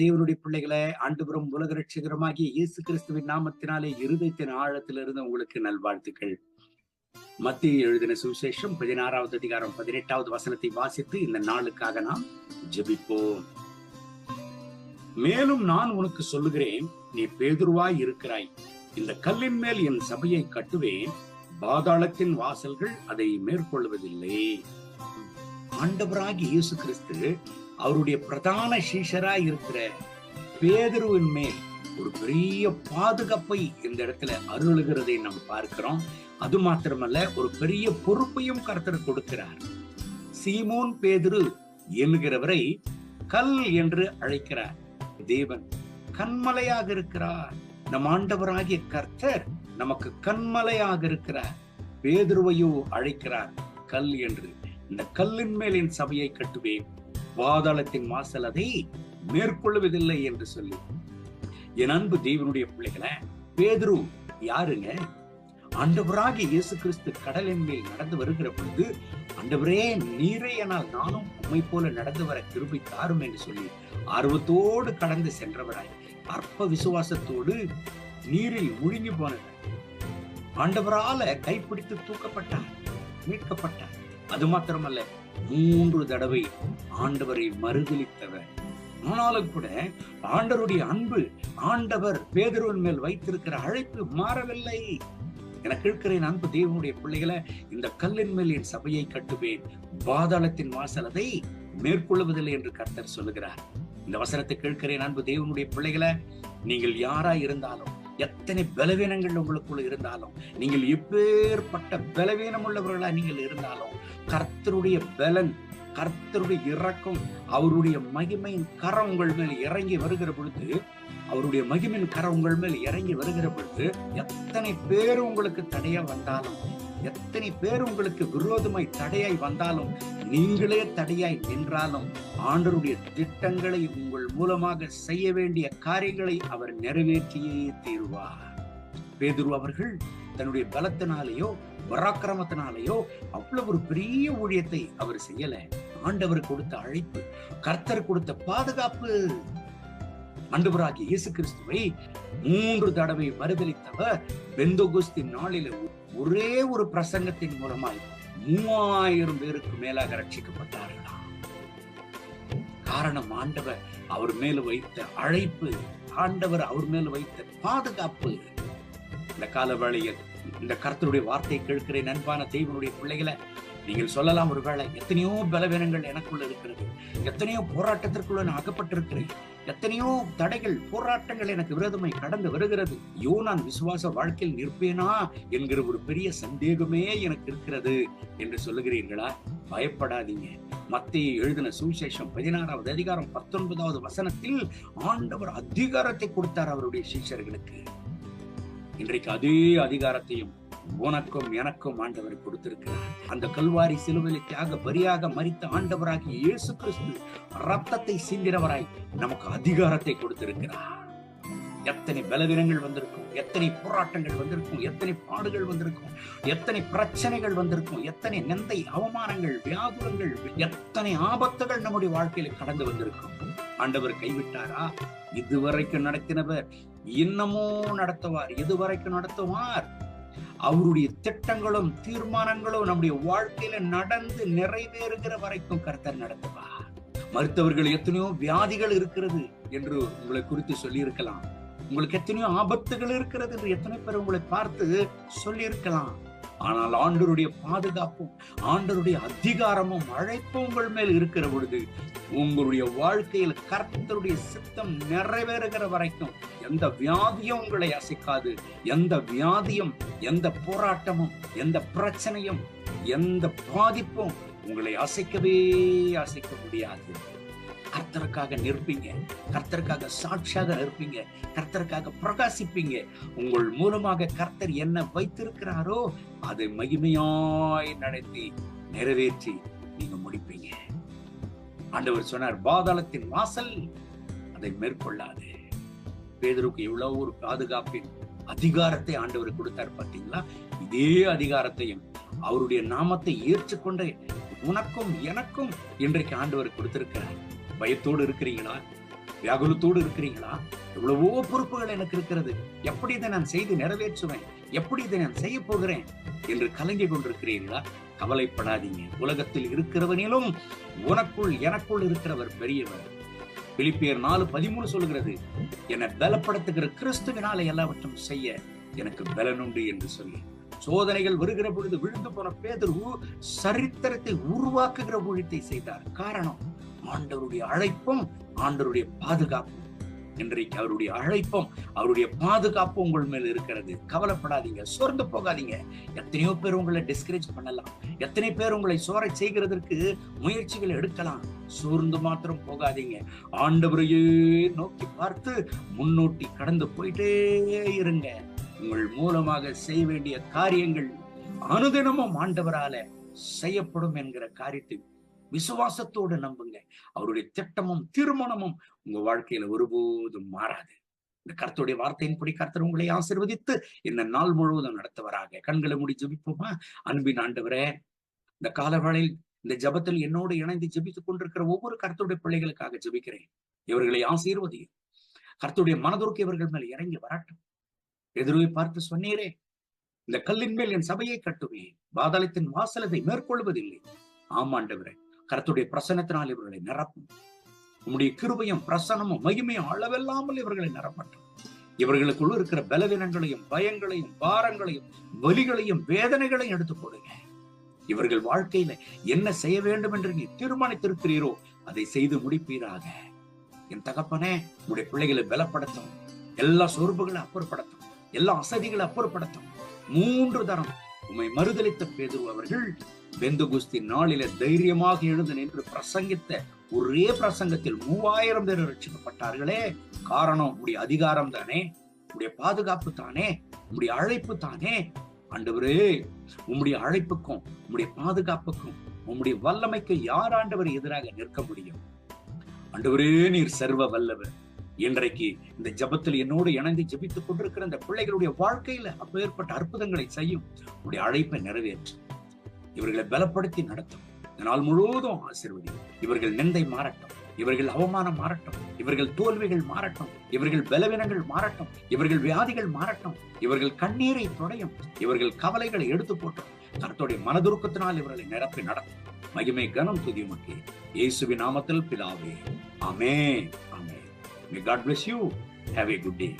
தேவனுடைய பிள்ளைகளை ஆண்டுபுறம் உலக ரட்சகரமாகிய இயேசு கிறிஸ்துவின் நாமத்தினாலே இருதயத்தின் ஆழத்திலிருந்து உங்களுக்கு நல்வாழ்த்துக்கள். மத்திய எழுதின சுவிசேஷம் பதினாறாவது அதிகாரம் பதினெட்டாவது வசனத்தை வாசித்து இந்த நாளுக்காக நாம் ஜெபிப்போம். மேலும் நான் உனக்கு சொல்லுகிறேன் நீ பேதுருவாய் இருக்கிறாய். இந்த கல்லின் மேல் என் சபையை கட்டுவேன் பாதாளத்தின் வாசல்கள் அதை மேற்கொள்வதில்லை. ஆண்டவராகி இயேசு கிறிஸ்து அவருடைய பிரதான சீஷரா இருக்கிற பேதுருவின் மேல் ஒரு பெரிய பாதுகாப்பை இந்த இடத்துல அருளுகிறதை நாம் பார்க்கிறோம். அது மாத்திரமல்ல ஒரு பெரிய பொறுப்பையும் கர்த்தர் கொடுக்கிறார். சீமோன் பேதுரு என்கிறவரை கல் என்று அழைக்கிறார். தேவன் கண்மலையாக இருக்கிறார். நம் ஆண்டவராகிய கர்த்தர் நமக்கு கண்மலையாக இருக்கிறார். பேதுருவையோ அழைக்கிறார். கல் என்று. இந்த கல்லின் மேல் என் சபையை கட்டுவேன். பாதாளத்தின் வாசல் அதை மேற்கொள்வதில்லை என்று சொல்லி. என் அன்பு தேவனுடைய பிள்ளைகளை பேதுரு யாருங்க? ஆண்டவராக இயேசு கிறிஸ்து கடலின் மேல் நடந்து வருகிற பொழுது ஆண்டவரே நீரே எனால் நானும் உண்மை போல நடந்து வர திரும்பி தாரும் என்று சொல்லி ஆர்வத்தோடு கடந்து சென்றவராய் அற்ப விசுவாசத்தோடு நீரில் முழுங்கி போனவர். ஆண்டவரால கைப்பிடித்து தூக்கப்பட்டார் மீட்கப்பட்டார். அது மாத்திரமல்ல மூன்று தடவை ஆண்டவரை மறுதளித்தவர் ஆனாலும் கூட ஆண்டவருடைய அன்பு ஆண்டவர் பேதருவன் மேல் வைத்திருக்கிற அழைப்பு மாறவில்லை. என கேட்கிறேன் அன்பு தேவனுடைய பிள்ளைகளை இந்த கல்லின் மேல் என் சபையை கட்டுவேன். பாதாளத்தின் வாசல் அதை மேற்கொள்வதில்லை என்று கர்த்தர் சொல்லுகிறார். இந்த வசனத்தை கேட்கிறேன் அன்பு தேவனுடைய பிள்ளைகளை நீங்கள் யாரா இருந்தாலும் எத்தனை பலவீனங்கள் உங்களுக்குள்ள இருந்தாலும் நீங்கள் எப்பேற்பட்ட பலவீனம் உள்ளவர்களா நீங்கள் இருந்தாலும் கர்த்தருடைய பலன் கர்த்தருடைய இறக்கம் அவருடைய மகிமையின் கரம் உங்கள் மேல் இறங்கி வருகிற பொழுது அவருடைய மகிமையின் கரம் உங்கள் மேல் இறங்கி வருகிற பொழுது எத்தனை பேர் உங்களுக்கு தடையா வந்தாலும் எத்தனை பேர் உங்களுக்கு விரோதமாய் தடையாய் வந்தாலும் நீங்களே தடையாய் நின்றாலும் ஆண்டருடைய திட்டங்களை உங்கள் மூலமாக செய்ய வேண்டிய காரியங்களை அவர் நிறைவேற்றியே தீர்வார். பேதுரு அவர்கள் தன்னுடைய பலத்தினாலேயோ பராக்கிரமத்தினாலேயோ அவ்வளவு ஒரு பெரிய ஊழியத்தை அவர் செய்யல. ஆண்டவர் கொடுத்த அழைப்பு கர்த்தர் கொடுத்த பாதுகாப்பு. ஆண்டவராகிய இயேசு கிறிஸ்துவை மூன்று தடவை மறுதளித்தவர் பெந்தோகுஸ்தி நாளில ஒரே ஒரு பிரசங்கத்தின் மூலமாய் மூவாயிரம் பேருக்கு மேலாக ரட்சிக்கப்பட்டார்களா? காரணம் ஆண்டவர் அவர் மேல வைத்த அழைப்பு ஆண்டவர் அவர் மேல வைத்த பாதுகாப்பு. இந்த கால வேளையில் இந்த கர்த்தருடைய வார்த்தை கேட்கிற நண்பான தெய்வனுடைய பிள்ளைகளை நீங்கள் சொல்லலாம் ஒருவேளை எத்தனையோ பலவீனங்கள் எனக்குள்ள இருக்கிறது. எத்தனையோ போராட்டத்திற்குள்ள நான் அகப்பட்டிருக்கிறேன். எத்தனையோ தடைகள் போராட்டங்கள் எனக்கு விரதமை கடந்து வருகிறது. யோ நான் விசுவாச வாழ்க்கையில் நிற்பேனா என்கிற ஒரு பெரிய சந்தேகமே எனக்கு இருக்கிறது என்று சொல்லுகிறீர்களா? பயப்படாதீங்க. மத்திய எழுதின சுவிசேஷம் பதினாறாவது அதிகாரம் பத்தொன்பதாவது வசனத்தில் ஆண்டவர் அதிகாரத்தை கொடுத்தார் அவருடைய சீஷர்களுக்கு. இன்றைக்கு அதே அதிகாரத்தையும் உனக்கும் எனக்கும் ஆண்டவர் கொடுத்திருக்கிறார். அந்த கல்வாரி சிலுவையில் தியாக பரியாக மறித்த ஆண்டவராகிய இயேசு கிறிஸ்து ரத்தத்தை சிந்தினவராய் நமக்கு அதிகாரத்தை கொடுத்திருக்கிறார். எத்தனை பலவீனங்கள் வந்திருக்கும் எத்தனை போராட்டங்கள் வந்திருக்கும் எத்தனை பாடுகள் வந்திருக்கும் எத்தனை பிரச்சனைகள் வந்திருக்கும் எத்தனை நெந்தை அவமானங்கள் வியாகுலங்கள் எத்தனை ஆபத்துகள் நம்முடைய வாழ்க்கையில கடந்து வந்திருக்கும். ஆண்டவர் கைவிட்டாரா? இதுவரைக்கும் நடத்தினவர் இன்னமும் நடத்துவார் இதுவரைக்கும் நடத்துவார். அவருடைய திட்டங்களும் தீர்மானங்களும் நம்முடைய வாழ்க்கையில நடந்து நிறைவேறுகிற வரைக்கும் கர்த்தர் நடத்துவார். மருத்துவர்கள் எத்தனையோ வியாதிகள் இருக்கிறது என்று உங்களை குறித்து சொல்லியிருக்கலாம். உங்களுக்கு எத்தனையோ ஆபத்துகள் இருக்கிறது என்று எத்தனை பேர் உங்களை பார்த்து சொல்லியிருக்கலாம். ஆனால் ஆண்டருடைய பாதுகாப்பும் ஆண்டருடைய அதிகாரமும் அழைப்பும் உங்கள் மேல் இருக்கிற பொழுது உங்களுடைய வாழ்க்கையில் கர்த்தருடைய சித்தம் நிறைவேறுகிற வரைக்கும் எந்த வியாதியும் உங்களை அசைக்காது. எந்த வியாதியும் எந்த போராட்டமும் எந்த பிரச்சனையும் எந்த பாதிப்பும் உங்களை அசைக்கவே அசைக்க முடியாது. கர்த்தருக்காக நிற்பீங்க. கர்த்தருக்காக சாட்சியாக நிற்பீங்க. கர்த்தருக்காக பிரகாசிப்பீங்க. உங்கள் மூலமாக கர்த்தர் என்ன வைத்திருக்கிறாரோ அதை மகிமையாய் நடத்தி நிறைவேற்றி நீங்க முடிப்பீங்க. ஆண்டவர் சொன்னார் பாதாளத்தின் வாசல் அதை மேற்கொள்ளாது. பேதருக்கு எவ்வளவு ஒரு பாதுகாப்பின் அதிகாரத்தை ஆண்டவர் கொடுத்தார் பார்த்தீங்களா? இதே அதிகாரத்தையும் அவருடைய நாமத்தை ஏற்றுக்கொண்ட உனக்கும் எனக்கும் இன்றைக்கு ஆண்டவர் கொடுத்திருக்கிறார். பயத்தோடு இருக்கிறீங்களா? வியாகுலத்தோடு இருக்கிறீங்களா? எவ்வளவோ பொறுப்புகள் எனக்கு இருக்கிறது. எப்படி இதை நான் செய்து நிறைவேற்றுவேன்? எப்படி இதை நான் செய்ய போகிறேன்? என்று கலங்கி கொண்டிருக்கிறீர்களா? கவலைப்படாதீங்க. உலகத்தில் இருக்கிறவனிலும் உனக்குள் எனக்குள் இருக்கிறவர் பெரியவர். பிலிப்பியர் நாலு பதிமூணு சொல்கிறது என்னை பலப்படுத்துகிற கிறிஸ்துவினால எல்லாவற்றும் செய்ய எனக்கு பலனுண்டு என்று சொல்லி. சோதனைகள் வருகிற பொழுது விழுந்து போன பேதர் சரித்திரத்தை உருவாக்குகிற ஊழியத்தை செய்தார். காரணம் ஆண்டவருடைய அழைப்பும் ஆண்டவருடைய பாதுகாப்பும். இன்றைக்கு அவருடைய அழைப்பும் அவருடைய பாதுகாப்பு உங்கள் மேல் இருக்கிறது. கவலைப்படாதீங்க சோர்ந்து போகாதீங்க. எத்தனையோ பேர் உங்களை டிஸ்கரேஜ் பண்ணலாம். எத்தனை பேர் உங்களை சோர செய்கிறதற்கு முயற்சிகள் எடுக்கலாம். சோர்ந்து மாத்திரம் போகாதீங்க. ஆண்டவரையே நோக்கி பார்த்து முன்னோட்டி கடந்து போயிட்டே இருங்க. உங்கள் மூலமாக செய்ய வேண்டிய காரியங்கள் அனுதினமும் ஆண்டவரால செய்யப்படும் என்கிற காரியத்தை விசுவாசத்தோடு நம்புங்க. அவருடைய திட்டமும் திருமணமும் உங்க வாழ்க்கையில ஒருபோதும் மாறாது. இந்த கர்த்தருடைய வார்த்தையின்படி கர்த்தர் உங்களை ஆசிர்வதித்து இந்த நாள் முழுவதும் நடத்துவராக. கண்களை மூடி ஜபிப்போமா? அன்பின் ஆண்டவரே இந்த காலவேளையில் இந்த ஜெபத்தில் என்னோடு இணைந்து ஜெபித்துக் கொண்டிருக்கிற ஒவ்வொரு கர்த்தருடைய பிள்ளைகளுக்காக ஜெபிக்கிறேன். இவர்களை ஆசீர்வதியும் கர்த்தருடைய மனதுருக்கு இவர்கள் மேல் இறங்கி வரட்டும். எதிர்வை பார்த்து சொன்னீரே இந்த கல்லின் மேல் என் சபையை கட்டுவேன். பாதாளத்தின் வாசலத்தை மேற்கொள்வதில்லை. ஆமாண்டவரே கருத்துடைய பிரசனத்தினால் இவர்களை நிரப்பும். உம்முடைய கிருபையும் பிரசனமும் மகிமையும் அளவில்லாமல் இவர்களை நிரப்பட்டும். இவர்களுக்குள்ள இருக்கிற பலவீனங்களையும் பயங்களையும் பாரங்களையும் வலிகளையும் வேதனைகளையும் எடுத்து போடுங்க இவர்கள் வாழ்க்கையில என்ன செய்ய வேண்டும் என்று நீ தீர்மானித்திருக்கிறீரோ அதை செய்து முடிப்பீராக. என் தகப்பனே உன்னுடைய பிள்ளைகளை பலப்படுத்தும். எல்லா சொறுப்புகளை அப்புறப்படுத்தும். எல்லா அசதிகளை அப்புறப்படுத்தும். மூன்று தரம் உண்மை மறுதளித்த பேதுரு அவர்கள் பெந்து குஸ்தி நாளில தைரியமாக எழுந்து நின்று பிரசங்கித்த ஒரே பிரசங்கத்தில் மூவாயிரம் பேர் ரட்சிக்கப்பட்டார்களே காரணம் உடைய அதிகாரம் தானே? உடைய பாதுகாப்பு தானே? உடைய அழைப்பு தானே? ஆண்டவரே உம்முடைய அழைப்புக்கும் உம்முடைய பாதுகாப்புக்கும் உம்முடைய வல்லமைக்கு யார் ஆண்டவர் எதிராக நிற்க முடியும்? ஆண்டவரே நீர் சர்வ வல்லவர். இன்றைக்கு இந்த ஜபத்தில் என்னோடு இணைந்து ஜெபித்துக் கொண்டிருக்கிற இந்த பிள்ளைகளுடைய வாழ்க்கையில அப்பேற்பட்ட அற்புதங்களை செய்யும். உடைய அழைப்பை நிறைவேற்று. இவர்களை பலப்படுத்தி நடத்தும். நாள் முழுவதும் ஆசிர்வதி இவர்கள் நிந்தை மாறட்டும். இவர்கள் அவமானம் மாறட்டும். இவர்கள் தோல்விகள் மாறட்டும். இவர்கள் பலவீனங்கள் மாறட்டும். இவர்கள் வியாதிகள் மாறட்டும். இவர்கள் கண்ணீரை தொடையும். இவர்கள் கவலைகளை எடுத்து போட்டும். கர்த்தருடைய மனதுருக்கத்தினால் இவர்களை நிரப்பி நடத்தும். மகிமை கனம் துதியுமக்கே இயேசுவி நாமத்தில் பிதாவே. Amen amen may God bless you have a good day